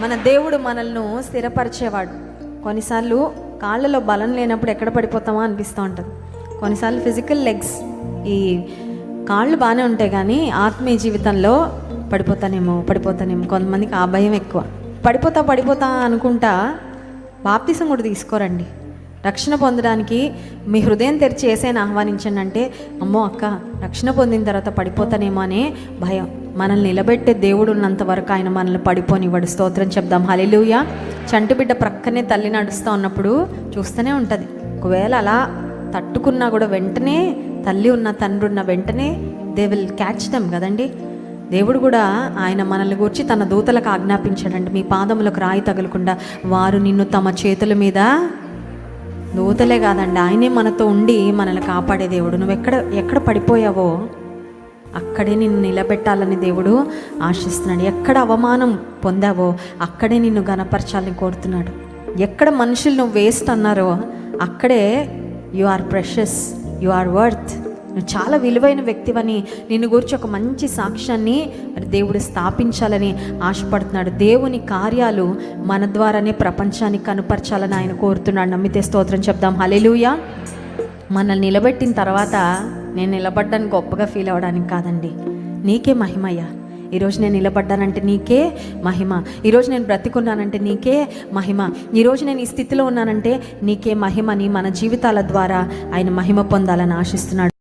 మన దేవుడు మనల్ని స్థిరపరిచేవాడు. కొన్నిసార్లు కాళ్ళలో బలం లేనప్పుడు ఎక్కడ పడిపోతామా అనిపిస్తూ ఉంటుంది. కొన్నిసార్లు ఫిజికల్ లెగ్స్ ఈ కాళ్ళు బాగానే ఉంటాయి కానీ ఆత్మీయ జీవితంలో పడిపోతానేమో పడిపోతానేమో. కొంతమందికి ఆ భయం ఎక్కువ. పడిపోతా పడిపోతా అనుకుంటా బాప్తిసం కూడా తీసుకోరండి. రక్షణ పొందడానికి మీ హృదయం తెరిచి ఏసైనా ఆహ్వానించండి అంటే అమ్మో అక్క రక్షణ పొందిన తర్వాత పడిపోతానేమో అనే భయం. మనల్ని నిలబెట్టే దేవుడు ఉన్నంత వరకు ఆయన మనల్ని పడిపోనివ్వడు. స్తోత్రం చెప్దాం. హలిలుయ చంటి బిడ్డ ప్రక్కనే తల్లి నడుస్తూ ఉన్నప్పుడు చూస్తూనే ఉంటుంది. ఒకవేళ అలా తట్టుకున్నా కూడా వెంటనే తల్లి ఉన్న తండ్రి ఉన్న వెంటనే దే విల్ క్యాచ్ దెమ్ కదండి. దేవుడు కూడా ఆయన మనల్ని గురించి తన దూతలకు ఆజ్ఞాపించాడండి మీ పాదములకు రాయి తగలకుండా వారు నిన్ను తమ చేతుల మీద దూతలే కాదండి. ఆయనే మనతో ఉండి మనల్ని కాపాడే దేవుడు. నువ్వు ఎక్కడ ఎక్కడ పడిపోయావో అక్కడే నిన్ను నిలబెట్టాలని దేవుడు ఆశిస్తున్నాడు. ఎక్కడ అవమానం పొందావో అక్కడే నిన్ను గనపరచాలని కోరుతున్నాడు. ఎక్కడ మనుషులు నువ్వు వేస్ట్ అన్నారో అక్కడే you are precious you are worth నువ్వు చాలా విలువైన వ్యక్తివని నిన్ను గురించి ఒక మంచి సాక్ష్యాన్ని మరి దేవుడు స్థాపించాలని ఆశపడుతున్నాడు. దేవుని కార్యాలు మన ద్వారానే ప్రపంచాన్ని కనుపరచాలని ఆయన కోరుతున్నాడు. నమ్మితే స్తోత్రం చెప్దాం. హలెలుయా మనల్ని నిలబెట్టిన తర్వాత నేను నిలబడ్డానికి గొప్పగా ఫీల్ అవ్వడానికి కాదండి. నీకే మహిమయ్యా. ఈరోజు నేను నిలబడ్డానంటే నీకే మహిమ. ఈరోజు నేను బ్రతికున్నానంటే నీకే మహిమ. ఈరోజు నేను ఈ స్థితిలో ఉన్నానంటే నీకే మహిమని మన జీవితాల ద్వారా ఆయన మహిమ పొందాలని ఆశిస్తున్నాడు.